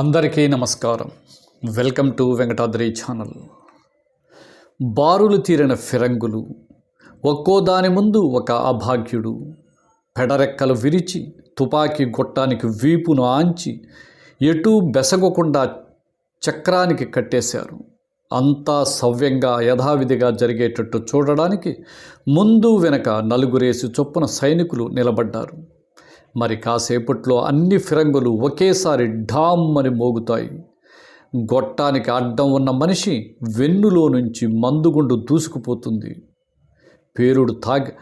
అందరికీ నమస్కారం. Welcome to Venkatadri channel. బారులు తీరిన ఫిరంగులు ఒక్కో దాని ముందు ఒక అభాగ్యుడు పెడరెక్కలు విరిచి తుపాకీ గొట్టానికి వీపును ఆంచి ఎటూ బెసగకుండా చక్రానికి కట్టేశారు. అంతా సవ్యంగా యథావిధిగా జరిగేటట్టు చూడడానికి ముందు వెనక నలుగురేసి చొప్పున సైనికులు నిలబడ్డారు. మరి కాసేపట్లో అన్ని ఫిరంగులు ఒకేసారి ఢామ్ అని మోగుతాయి. గొట్టానికి అడ్డం ఉన్న మనిషి వెన్నులో నుంచి మందుగుండు దూసుకుపోతుంది. పేరుడు తాకి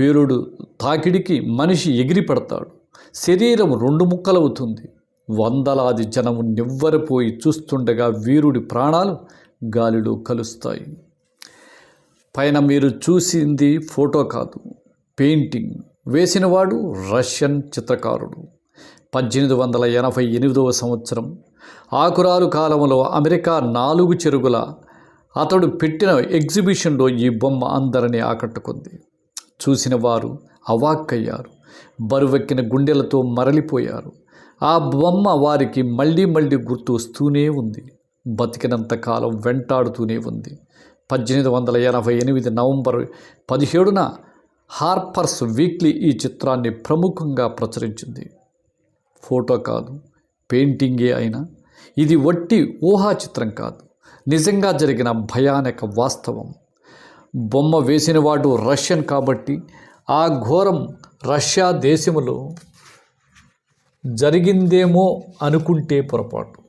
పేరుడు తాకిడికి మనిషి ఎగిరి పడతాడు శరీరం రెండు ముక్కలవుతుంది. వందలాది జనము నివ్వరపోయి చూస్తుండగా వీరుడి ప్రాణాలు గాలిలో కలుస్తాయి. పైన మీరు చూసింది ఫోటో కాదు పెయింటింగ్. వేసినవాడు రష్యన్ చిత్రకారుడు. పద్దెనిమిది వందల ఎనభై ఎనిమిదవ సంవత్సరం. ఆకురాలు కాలంలో అమెరికా నాలుగు చెరుగుల అతడు పెట్టిన ఎగ్జిబిషన్లో ఈ బొమ్మ అందరినీ ఆకట్టుకుంది. చూసిన వారు అవాక్కయ్యారు. బరువెక్కిన గుండెలతో మరలిపోయారు. ఆ బొమ్మ వారికి మళ్ళీ మళ్ళీ గుర్తు వస్తూనే ఉంది. బతికినంత కాలం వెంటాడుతూనే ఉంది. పద్దెనిమిది వందల ఎనభై ఎనిమిది నవంబర్ పదిహేడున హార్పర్స్ వీక్లీ ఈ చిత్రాన్ని ప్రముఖంగా ప్రచురించింది. ఫోటో కాదు పెయింటింగే అయినా. ఇది వట్టి ఊహా చిత్రం కాదు. నిజంగా జరిగిన భయానక వాస్తవం. బొమ్మ వేసినవాడు రష్యన్ కాబట్టి ఆ ఘోరం రష్యా దేశంలో జరిగిందేమో అనుకుంటే పొరపాటు.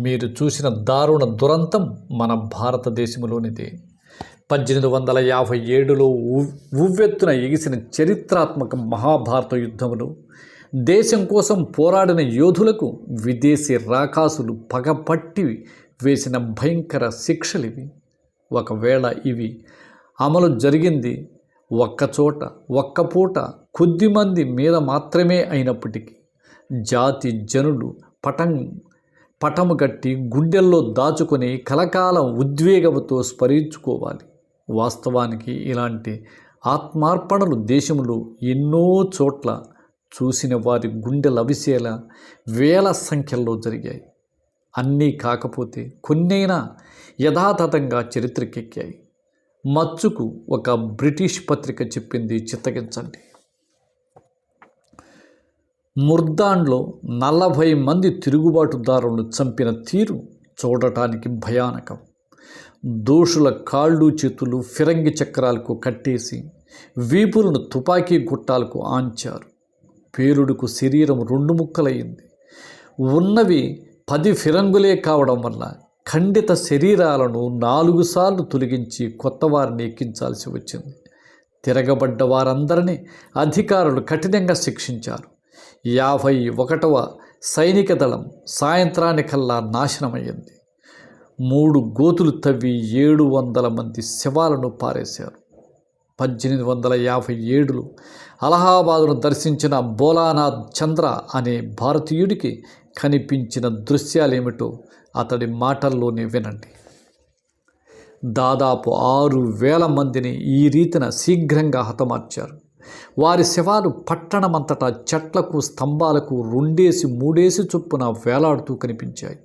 మీరు చూసిన దారుణ దురంతం మన భారతదేశంలోనిదే పద్దెనిమిది వందల యాభై ఏడులో ఉవ్- ఉవ్వెత్తున ఎగిసిన చరిత్రాత్మక మహాభారత యుద్ధమును దేశం కోసం పోరాడిన యోధులకు విదేశీ రాకాసులు పగపట్టి వేసిన భయంకర శిక్షలివి. ఒకవేళ ఇవి అమలు జరిగింది ఒక్కచోట ఒక్కపూట కొద్దిమంది మీద మాత్రమే అయినప్పటికీ జాతి జనులు పటం పటము కట్టి గుండెల్లో దాచుకొని కలకాలం ఉద్వేగంతో స్మరించుకోవాలి వాస్తవానికి ఇలాంటి ఆత్మార్పణలు దేశంలో ఎన్నో చోట్ల చూసిన వారి గుండె అవిసేలా వేల సంఖ్యల్లో జరిగాయి. అన్నీ కాకపోతే కొన్నైనా యథాతథంగా చరిత్రకెక్కాయి. మచ్చుకు ఒక బ్రిటిష్ పత్రిక చెప్పింది చిత్తగించండి. ముర్దాన్లో నలభై మంది తిరుగుబాటుదారులను చంపిన తీరు చూడటానికి భయానకం. దోషుల కాళ్ళు చేతులు ఫిరంగి చక్రాలకు కట్టేసి వీపులను తుపాకీ గుట్టాలకు ఆంచారు. పేలుడుకు శరీరం రెండు ముక్కలయ్యింది. ఉన్నవి పది ఫిరంగులే కావడం వల్ల ఖండిత శరీరాలను నాలుగు సార్లు తొలగించి కొత్త వారిని ఎక్కించాల్సి వచ్చింది. తిరగబడ్డ వారందరినీ అధికారులు కఠినంగా శిక్షించారు. యాభై ఒకటవ సైనిక దళం సాయంత్రానికల్లా నాశనమయ్యింది. మూడు గోతులు తవ్వి ఏడు వందల మంది శవాలను పారేశారు. పద్దెనిమిది వందల యాభై ఏడులో అలహాబాదును దర్శించిన బోలానాథ్ చంద్ర అనే భారతీయుడికి కనిపించిన దృశ్యాలేమిటో అతడి మాటల్లోనే వినండి. దాదాపు ఆరు వేల మందిని ఈ రీతిన శీఘ్రంగా హతమార్చారు. వారి శవాలు పట్టణమంతటా చెట్లకు స్తంభాలకు రెండేసి మూడేసి చొప్పున వేలాడుతూ కనిపించాయి.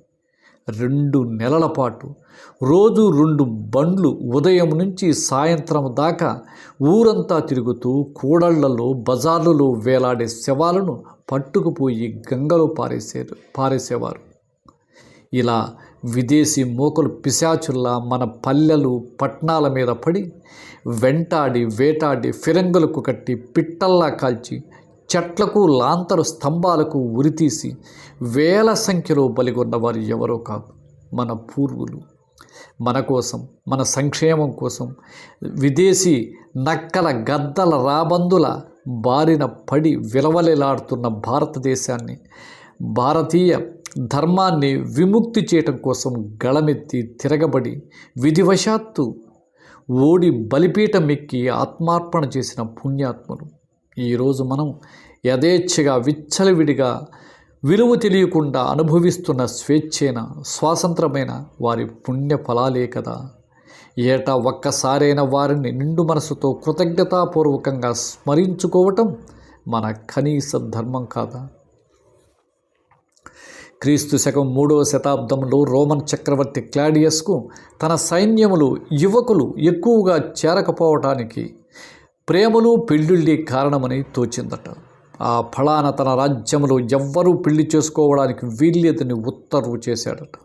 రెండు నెలల పాటు. రోజు రెండు బండ్లు ఉదయం నుంచి సాయంత్రం దాకా ఊరంతా తిరుగుతూ కూడళ్ళలో బజార్లలో వేలాడే శవాలను పట్టుకుపోయి గంగలో పారేసారు పారేసేవారు. ఇలా విదేశీ మోకలు పిశాచుల్లా మన పల్లెలు పట్నాల మీద పడి వెంటాడి వేటాడి ఫిరంగులకు కట్టి పిట్టల్లా కాల్చి చెట్లకు లాంతరు స్తంభాలకు ఉరితీసి వేల సంఖ్యలో బలిగొన్నవారు ఎవరో కాదు మన పూర్వులు. మన కోసం మన సంక్షేమం కోసం విదేశీ నక్కల గద్దల రాబందుల బారిన పడి విలవలేలాడుతున్న భారతదేశాన్ని భారతీయ ధర్మాన్ని విముక్తి చేయటం కోసం గళమెత్తి తిరగబడి విధివశాత్తు ఓడి బలిపీఠం ఎక్కి ఆత్మార్పణ చేసిన పుణ్యాత్ములు. ఈరోజు మనం యథేచ్ఛగా విచ్చలవిడిగా విలువ తెలియకుండా అనుభవిస్తున్న స్వేచ్ఛైన స్వాతంత్రమైన వారి పుణ్య ఫలాలే కదా. ఏటా ఒక్కసారైన వారిని నిండు మనసుతో కృతజ్ఞతాపూర్వకంగా స్మరించుకోవటం మన కనీస ధర్మం కాదా? క్రీస్తు శకం మూడవ శతాబ్దంలో రోమన్ చక్రవర్తి క్లాడియస్కు తన సైన్యములు యువకులు ఎక్కువగా చేరకపోవటానికి ప్రేమలు పెళ్ళిళ్ళి కారణమని తోచిందట. ఆ ఫలాన తన రాజ్యంలో ఎవ్వరూ పెళ్ళి చేసుకోవడానికి వీల్లేదని ఉత్తర్వు చేశాడట.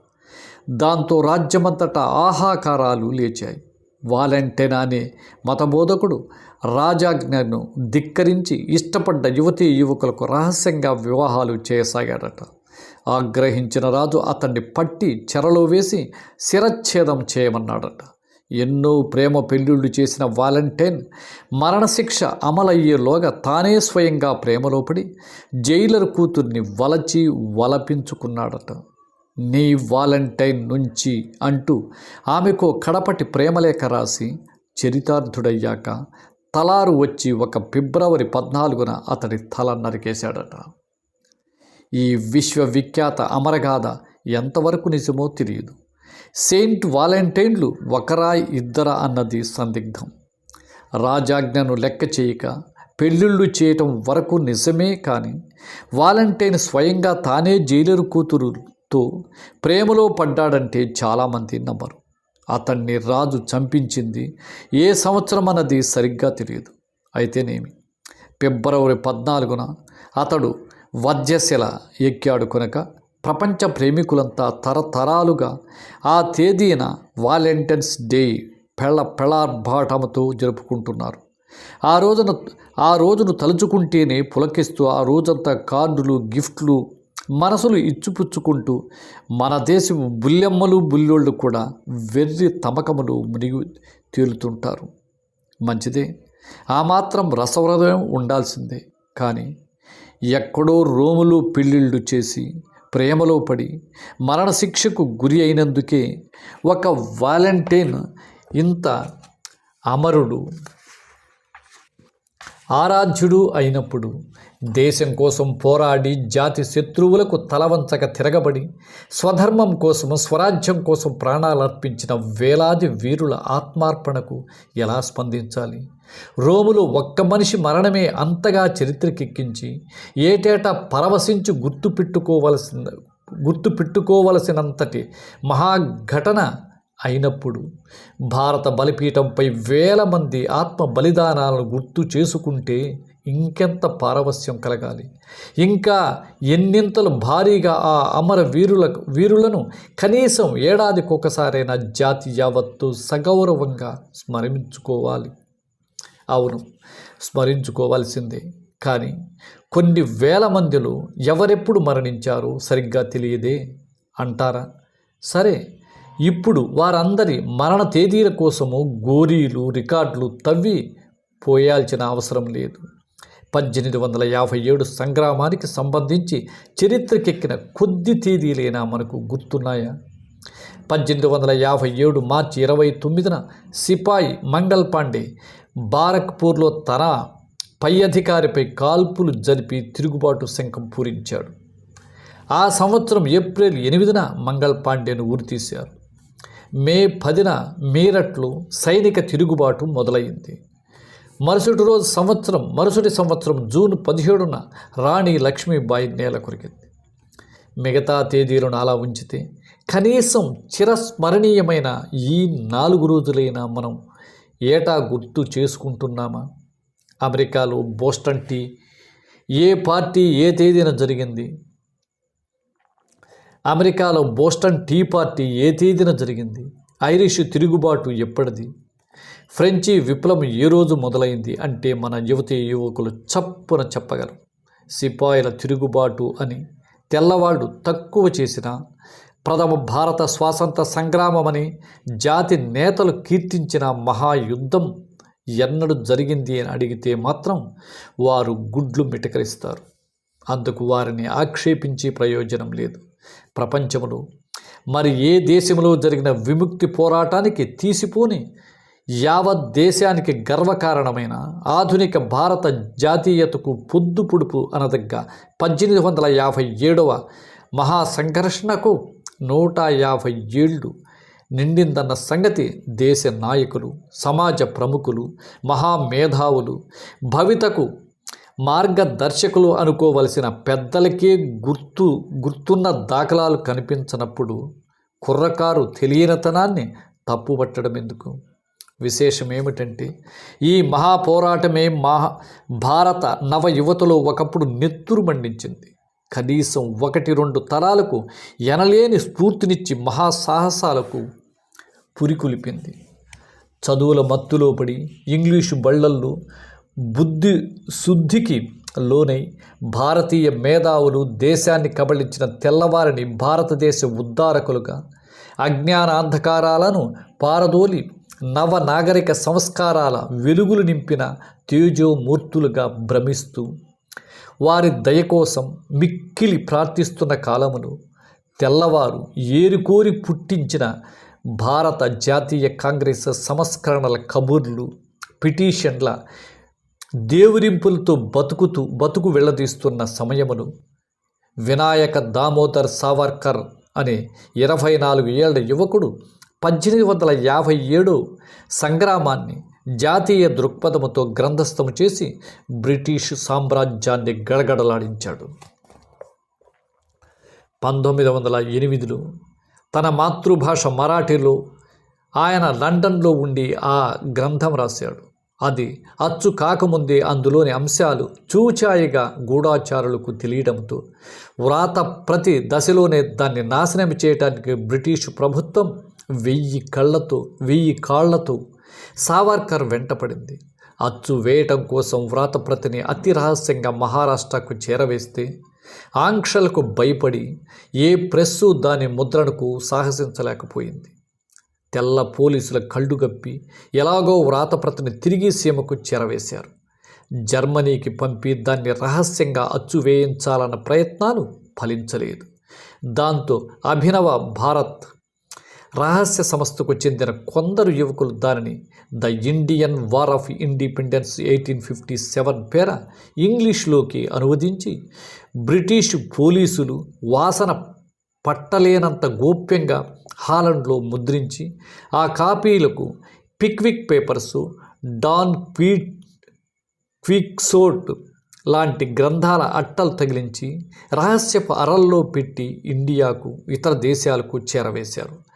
దాంతో రాజ్యమంతటా ఆహాకారాలు లేచాయి. వాలెంటైన్ అనే మతబోధకుడు రాజాజ్ఞను ధిక్కరించి ఇష్టపడ్డ యువతీ యువకులకు రహస్యంగా వివాహాలు చేయసాగాడట. ఆగ్రహించిన రాజు అతన్ని పట్టి చెరలో వేసి శిరచ్ఛేదం చేయమన్నాడట. ఎన్నో ప్రేమ పెళ్ళిళ్ళు చేసిన వాలంటైన్ మరణశిక్ష అమలయ్యేలోగా తానే స్వయంగా ప్రేమలో పడి జైలర్ కూతుర్ని వలచి వలపించుకున్నాడట. నీ వాలంటైన్ నుంచి అంటూ ఆమెకు కడపటి ప్రేమలేఖ రాసి చరితార్థుడయ్యాక తలారు వచ్చి ఒక ఫిబ్రవరి పద్నాలుగున అతడి తల నరికేశాడట. ఈ విశ్వవిఖ్యాత అమరగాథ ఎంతవరకు నిజమో తెలియదు. సెయింట్ వాలంటైన్లు ఒకరా ఇద్దరా అన్నది సందిగ్ధం. రాజాజ్ఞను లెక్క చేయక పెళ్ళిళ్ళు చేయటం వరకు నిజమే కానీ వాలంటైన్ స్వయంగా తానే జైలరు కూతురుతో ప్రేమలో పడ్డాడంటే చాలామంది నమ్మరు. అతన్ని రాజు చంపించింది ఏ సంవత్సరం అన్నది సరిగ్గా తెలియదు. అయితేనేమి? ఫిబ్రవరి పద్నాలుగున అతడు వధ్యశిల ఎక్కాడు కనుక ప్రపంచ ప్రేమికులంతా తరతరాలుగా ఆ తేదీన వాలెంటైన్స్ డే పెళ్ళ పెళార్భాటముతో జరుపుకుంటున్నారు. ఆ రోజున ఆ రోజును తలుచుకుంటేనే పులకిస్తూ ఆ రోజంతా కార్డులు గిఫ్ట్లు మనసులు ఇచ్చిపుచ్చుకుంటూ మన దేశం బుల్లెమ్మలు బుల్లోళ్ళు కూడా వెర్రి తమకములు మునిగి తేలుతుంటారు. మంచిదే. ఆ మాత్రం రసహృదయం ఉండాల్సిందే. కానీ ఎక్కడో రోములు పెళ్ళిళ్ళు చేసి ప్రేమలో పడి మరణశిక్షకు గురి అయినందుకే ఒక వాలంటైన్ ఇంత అమరుడు ఆరాధ్యుడు అయినప్పుడు దేశం కోసం పోరాడి జాతి శత్రువులకు తలవంచక తిరగబడి స్వధర్మం కోసం స్వరాజ్యం కోసం ప్రాణాలు అర్పించిన వేలాది వీరుల ఆత్మార్పణకు ఎలా స్పందించాలి? రోములో ఒక్క మనిషి మరణమే అంతగా చరిత్రకెక్కించి ఏటేటా పరవశించి గుర్తు పెట్టుకోవలసిన గుర్తు పెట్టుకోవలసినంతటి మహాఘటన అయినప్పుడు భారత బలిపీఠంపై వేల మంది ఆత్మ బలిదానాలను గుర్తు చేసుకుంటే ఇంకెంత పారవస్యం కలగాలి. ఇంకా ఎన్నింతలు భారీగా ఆ అమర వీరుల వీరులను కనీసం ఏడాదికి ఒకసారైనా జాతి యావత్తు సగౌరవంగా స్మరించుకోవాలి. అవును స్మరించుకోవాల్సిందే. కానీ కొన్ని వేల మందిలో ఎవరెప్పుడు మరణించారో సరిగ్గా తెలియదే అంటారా? సరే ఇప్పుడు వారందరి మరణ తేదీల కోసము గోరీలు రికార్డులు తవ్వి పోయాల్సిన అవసరం లేదు. పద్దెనిమిది వందల యాభై ఏడు సంగ్రామానికి సంబంధించి చరిత్రకెక్కిన కొద్ది తేదీలైనా మనకు గుర్తున్నాయా? పద్దెనిమిది వందల యాభై ఏడు మార్చి ఇరవై తొమ్మిదిన సిపాయి మంగల్ పాండే బారక్పూర్లో తన పై అధికారిపై కాల్పులు జరిపి తిరుగుబాటు శంఖం పూరించాడు. ఆ సంవత్సరం ఏప్రిల్ ఎనిమిదిన మంగల్ పాండేను ఉరితీశారు. మే పదిన మీరట్లో సైనిక తిరుగుబాటు మొదలైంది మరుసటి రోజు సంవత్సరం మరుసటి సంవత్సరం జూన్ పదిహేడున రాణి లక్ష్మీబాయి నేల కొరికింది. మిగతా తేదీలను అలా ఉంచితే కనీసం చిరస్మరణీయమైన ఈ నాలుగు రోజులైనా మనం ఏటా గుర్తు చేసుకుంటున్నామా? అమెరికాలో బోస్టన్ టీ ఏ పార్టీ ఏ తేదీన జరిగింది? అమెరికాలో బోస్టన్ టీ పార్టీ ఏ తేదీన జరిగింది? ఐరిష్ తిరుగుబాటు ఎప్పటిది? ఫ్రెంచి విప్లవం ఏ రోజు మొదలైంది అంటే మన యువతి యువకులు చప్పున చెప్పగలరు. సిపాయిల తిరుగుబాటు అని తెల్లవాళ్ళు తక్కువ చేసిన ప్రథమ భారత స్వాతంత్ర సంగ్రామమని జాతి నేతలు కీర్తించిన మహాయుద్ధం ఎన్నడు జరిగింది అని అడిగితే మాత్రం వారు గుడ్లు మిటకరిస్తారు. అందుకు వారిని ఆక్షేపించి ప్రయోజనం లేదు. ప్రపంచంలో మరి ఏ దేశంలో జరిగిన విముక్తి పోరాటానికి తీసిపోని యావత్ దేశానికి గర్వకారణమైన ఆధునిక భారత జాతీయతకు పొద్దు పొడుపు అనదగ్గ పద్దెనిమిది వందల యాభై ఏడవ మహాసంఘర్షణకు నూట యాభై ఏళ్ళు నిండిందన్న సంగతి దేశ నాయకులు సమాజ ప్రముఖులు మహామేధావులు భవితకు మార్గదర్శకులు అనుకోవలసిన పెద్దలకే గుర్తు గుర్తున్న దాఖలాలు కనిపించినప్పుడు కుర్రకారు తెలియనితనాన్ని తప్పుపట్టడం ఎందుకు విశేషం ఏమిటంటే ఈ మహాపోరాటమే మహా భారత నవ యువతలో ఒకప్పుడు నెత్తురు మండించింది. కనీసం ఒకటి రెండు తరాలకు ఎనలేని స్ఫూర్తినిచ్చి మహాసాహసాలకు పురికొలిపింది. చదువుల మత్తులో పడి ఇంగ్లీషు బళ్ళల్లో బుద్ధి శుద్ధికి లోనై భారతీయ మేధావులు దేశాన్ని కబళించిన తెల్లవారిని భారతదేశ ఉద్ధారకులుగా అజ్ఞాన అంధకారాలను పారదోలి నవ నాగరిక సంస్కారాల వెలుగులు నింపిన తేజోమూర్తులుగా భ్రమిస్తూ వారి దయ కోసం మిక్కిలి ప్రార్థిస్తున్న కాలమును తెల్లవారు ఏరుకోరి పుట్టించిన భారత జాతీయ కాంగ్రెస్ సంస్కరణల కబుర్లు పిటిషన్ల దేవురింపులతో బతుకుతూ బతుకు వెళ్ళదీస్తున్న సమయమును వినాయక దామోదర్ సావర్కర్ అనే ఇరవై నాలుగు ఏళ్ళ యువకుడు పద్దెనిమిది వందల యాభై ఏడు సంగ్రామాన్ని జాతీయ దృక్పథముతో గ్రంథస్థము చేసి బ్రిటిష్ సామ్రాజ్యాన్ని గడగడలాడించాడు. పంతొమ్మిది వందల ఎనిమిదిలో తన మాతృభాష మరాఠీలో ఆయన లండన్లో ఉండి ఆ గ్రంథం రాశాడు. అది అచ్చు కాకముందే అందులోని అంశాలు చూచాయిగా గూఢాచారులకు తెలియడంతో వ్రాత ప్రతి దశలోనే దాన్ని నాశనం చేయడానికి బ్రిటిష్ ప్రభుత్వం వెయ్యి కళ్ళతో వెయ్యి కాళ్ళతో సావర్కర్ వెంటపడింది. అచ్చు వేయటం కోసం వ్రాతప్రతిని అతి రహస్యంగా మహారాష్ట్రకు చేరవేస్తే ఆంక్షలకు భయపడి ఏ ప్రెస్సు దాని ముద్రణకు సాహసించలేకపోయింది. తెల్ల పోలీసుల కళ్ళుగప్పి ఎలాగో వ్రాతప్రతిని తిరిగి సీమకు చేరవేశారు. జర్మనీకి పంపి దాన్ని రహస్యంగా అచ్చు వేయించాలన్న ప్రయత్నాలు ఫలించలేదు. దాంతో అభినవ భారత్ రహస్య సంస్థకు చెందిన కొందరు యువకులు దానిని the Indian war of independence eighteen fifty seven పేర ఇంగ్లీష్లోకి అనువదించి బ్రిటిష్ పోలీసులు వాసన పట్టలేనంత గోప్యంగా హాలండ్లో ముద్రించి ఆ కాపీలకు పిక్విక్ పేపర్సు డాన్ క్వీట్ క్విక్సోట్ లాంటి గ్రంథాల అట్టలు తగిలించి రహస్యపు అరల్లో పెట్టి ఇండియాకు ఇతర దేశాలకు చేరవేశారు.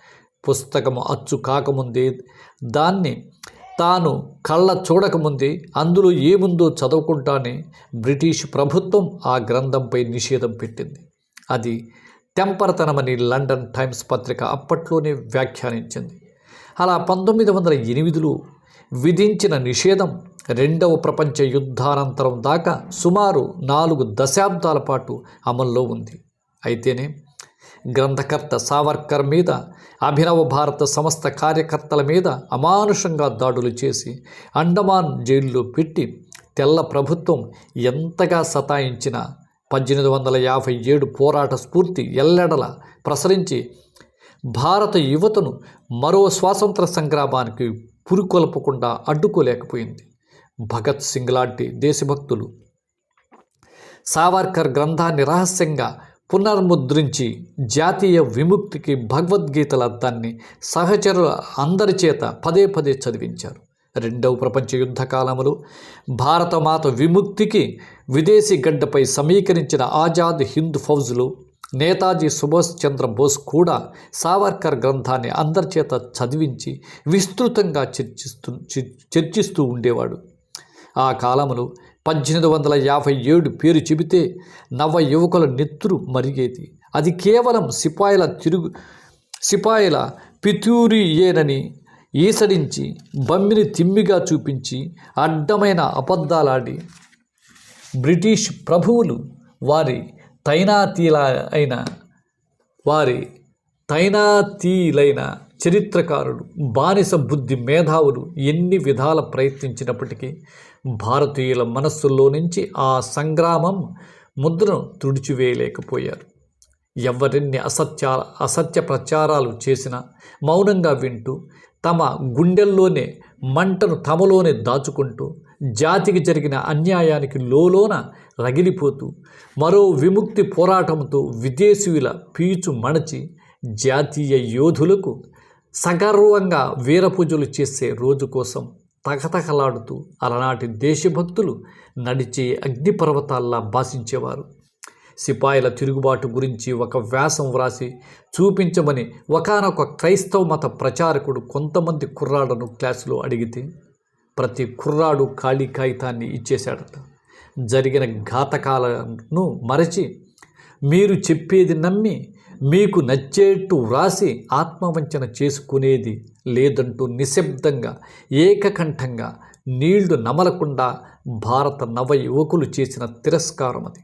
పుస్తకము అచ్చు కాకముందే దాన్ని తాను కళ్ళ చూడకముందే అందులో ఏముందో చదువుకుంటానే బ్రిటిష్ ప్రభుత్వం ఆ గ్రంథంపై నిషేధం పెట్టింది. అది తెంపరతనమని లండన్ టైమ్స్ పత్రిక అప్పట్లోనే వ్యాఖ్యానించింది. అలా పంతొమ్మిది వందల ఎనిమిదిలో విధించిన నిషేధం రెండవ ప్రపంచ యుద్ధానంతరం దాకా సుమారు నాలుగు దశాబ్దాల పాటు అమల్లో ఉంది. అయితేనే గ్రంథకర్త సావర్కర్ మీద అభినవ భారత సంస్థ కార్యకర్తల మీద అమానుషంగా దాడులు చేసి అండమాన్ జైల్లో పెట్టి తెల్ల ప్రభుత్వం ఎంతగా సతాయించిన పద్దెనిమిది వందల యాభై ఏడు పోరాట స్ఫూర్తి ఎల్లెడల ప్రసరించి భారత యువతను మరో స్వాతంత్ర సంగ్రామానికి పురికొల్పకుండా అడ్డుకోలేకపోయింది. భగత్ సింగ్ లాంటి దేశభక్తులు సావర్కర్ గ్రంథాన్ని రహస్యంగా పునర్ముద్రించి జాతీయ విముక్తికి భగవద్గీతల అర్థాన్ని సహచరుల అందరి చేత పదే పదే చదివించారు. రెండవ ప్రపంచ యుద్ధ కాలంలో భారతమాత విముక్తికి విదేశీ గడ్డపై సమీకరించిన ఆజాద్ హింద్ ఫౌజ్లు నేతాజీ సుభాష్ చంద్ర బోస్ కూడా సావర్కర్ గ్రంథాన్ని అందరి చేత చదివించి విస్తృతంగా చర్చిస్తూ చర్చిస్తూ ఉండేవాడు. ఆ కాలంలో పద్దెనిమిది వందల యాభై ఏడు పేరు చెబితే నవ యువకుల నెత్తురు మరిగేది. అది కేవలం సిపాయిల తిరుగు సిపాయిల పితూరియేనని ఈసడించి బమ్మిని తిమ్మిగా చూపించి అడ్డమైన అబద్ధాలాడి బ్రిటిష్ ప్రభువులు వారి తైనాతీల అయిన వారి తైనాతీలైన చరిత్రకారులు బానిస బుద్ధి మేధావులు ఎన్ని విధాల ప్రయత్నించినప్పటికీ భారతీయుల మనస్సుల్లో నుంచి ఆ సంగ్రామం ముద్రను తుడిచివేయలేకపోయారు. ఎవరెన్ని అసత్య అసత్య ప్రచారాలు చేసినా మౌనంగా వింటూ తమ గుండెల్లోనే మంటను తమలోనే దాచుకుంటూ జాతికి జరిగిన అన్యాయానికి లోలోన రగిలిపోతూ మరో విముక్తి పోరాటంతో విదేశీయుల పీచు మణచి జాతీయ యోధులకు సగర్వంగా వీరపూజలు చేసే రోజు కోసం తగతగలాడుతూ అలనాటి దేశభక్తులు నడిచే అగ్నిపర్వతాల్లా భాషించేవారు. సిపాయిల తిరుగుబాటు గురించి ఒక వ్యాసం వ్రాసి చూపించమని ఒకానొక క్రైస్తవ మత ప్రచారకుడు కొంతమంది కుర్రాళ్ళను క్లాసులో అడిగితే ప్రతి కుర్రాడు ఖాళీ కాగితాన్ని ఇచ్చేశాడట. జరిగిన ఘాతకాలను మరచి మీరు చెప్పేది నమ్మి మీకు నచ్చేట్టు వ్రాసి ఆత్మవంచన చేసుకునేది లేదంటూ నిశ్శబ్దంగా ఏకకంఠంగా నీళ్ళు నమలకుండా భారత నవ యువకులు చేసిన తిరస్కారం అది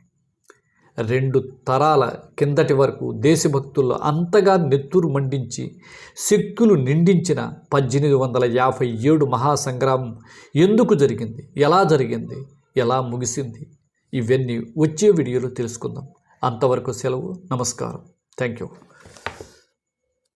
రెండు తరాల కిందటి వరకు దేశభక్తుల్లో అంతగా నెత్తురు మండించి శక్తులు నిండించిన పద్దెనిమిది వందల యాభై ఏడు మహాసంగ్రామం ఎందుకు జరిగింది? ఎలా జరిగింది? ఎలా ముగిసింది? ఇవన్నీ వచ్చే వీడియోలో తెలుసుకుందాం. అంతవరకు సెలవు. నమస్కారం. Thank you.